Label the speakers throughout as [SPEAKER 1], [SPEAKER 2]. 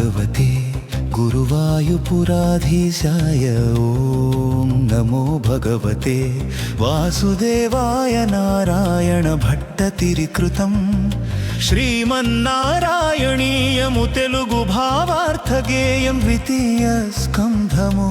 [SPEAKER 1] భగవతే గురువాయుపురాధీశాయ ఓం నమో భగవతే వాసుదేవాయ నారాయణ భట్టతిరికృతం శ్రీమన్నారాయణీయము తెలుగు భావార్థగేయం ద్వితీయ స్కంధము.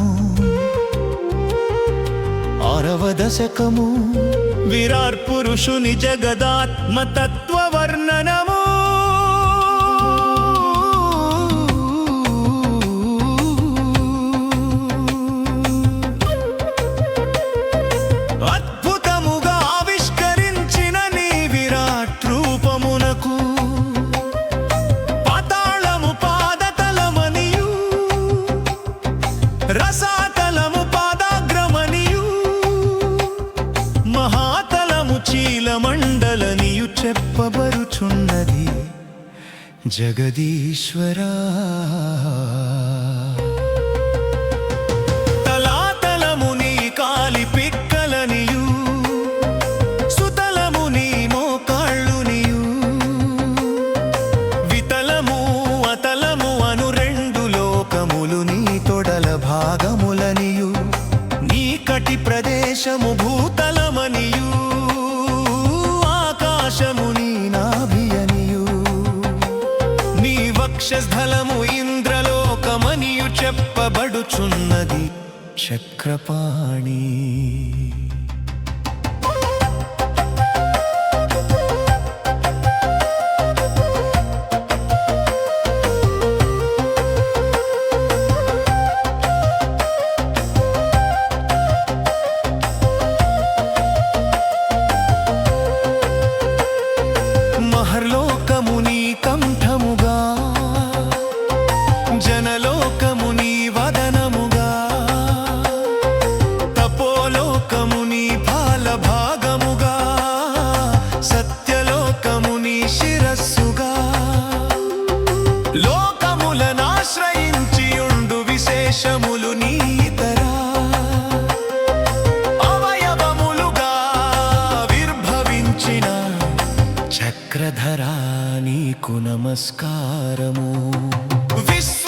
[SPEAKER 1] మహాతలము చీలమండలనియు చెప్పబరుచున్నది జగదీశ్వరా. తలాతలము నీ కాలి పిక్కలనియు సుతలము మోకాళ్ళునియు వితలము అతలము అను రెండు లోకములు నీ తొడల భాగములనియు నీ కటి ప్రదేశము భూత చక్రపాణి. నమస్కారము. విశ్వ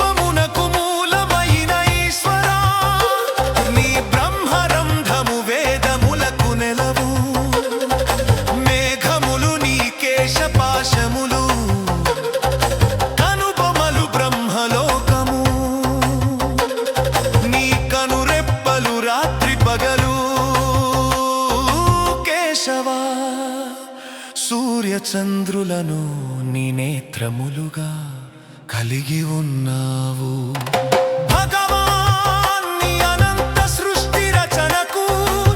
[SPEAKER 1] చంద్రులను నీ నేత్రములుగా కలిగి ఉన్నావు. అనంత సృష్టి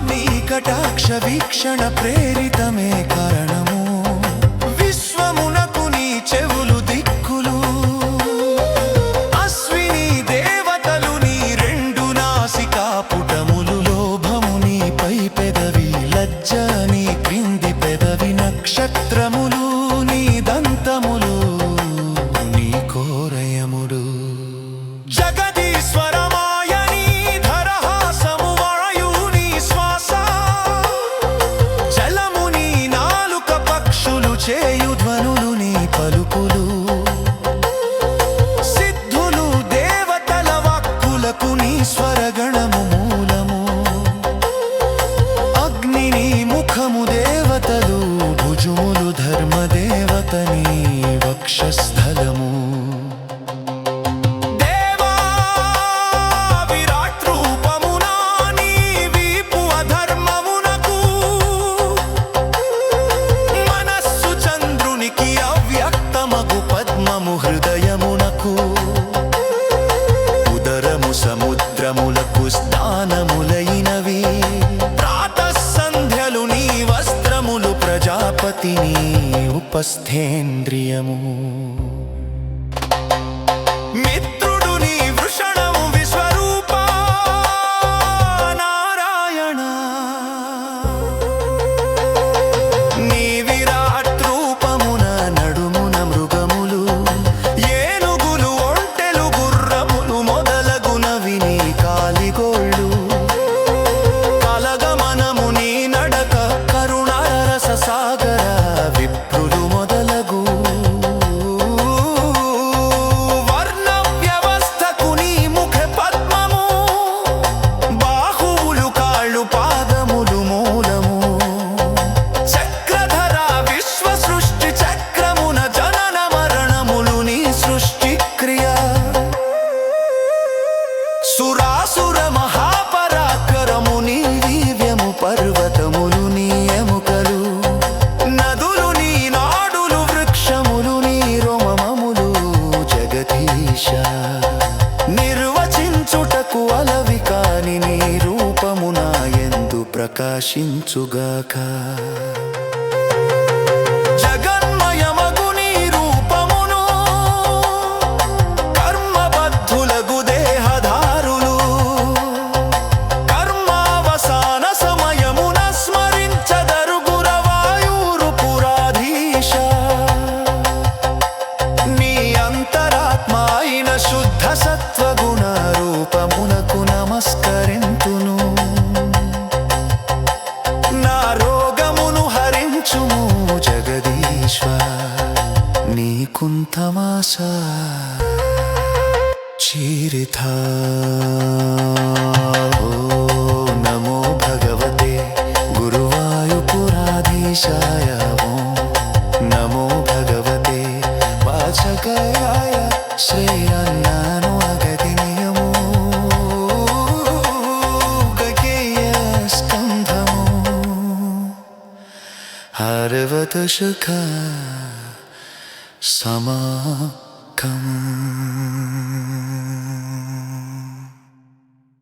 [SPEAKER 1] నీ కటాక్ష వీక్షణ ప్రేరితమే కారణము. విశ్వమునకు నీ చెవులు దిక్కులు. అశ్విని దేవతలు నీ రెండు నాసికా పుటములు. లోభము నీపై పెదవి లజ్జ నీ క్రింది నక్షత్రములు సముద్రములకు స్థానములైనవి ప్రాతఃసంధ్యలు నీ వస్త్రములు ప్రజాపతిని ఉపస్థేంద్రియము. ప్రకాశించుగాక कुन्तमासीरिथा नमो भगवते गुरुवायुपुराधीशाय नमो भगवते पाचगयाय श्रीरल्यानुगति गीयस्कन्धं हतसुख Sama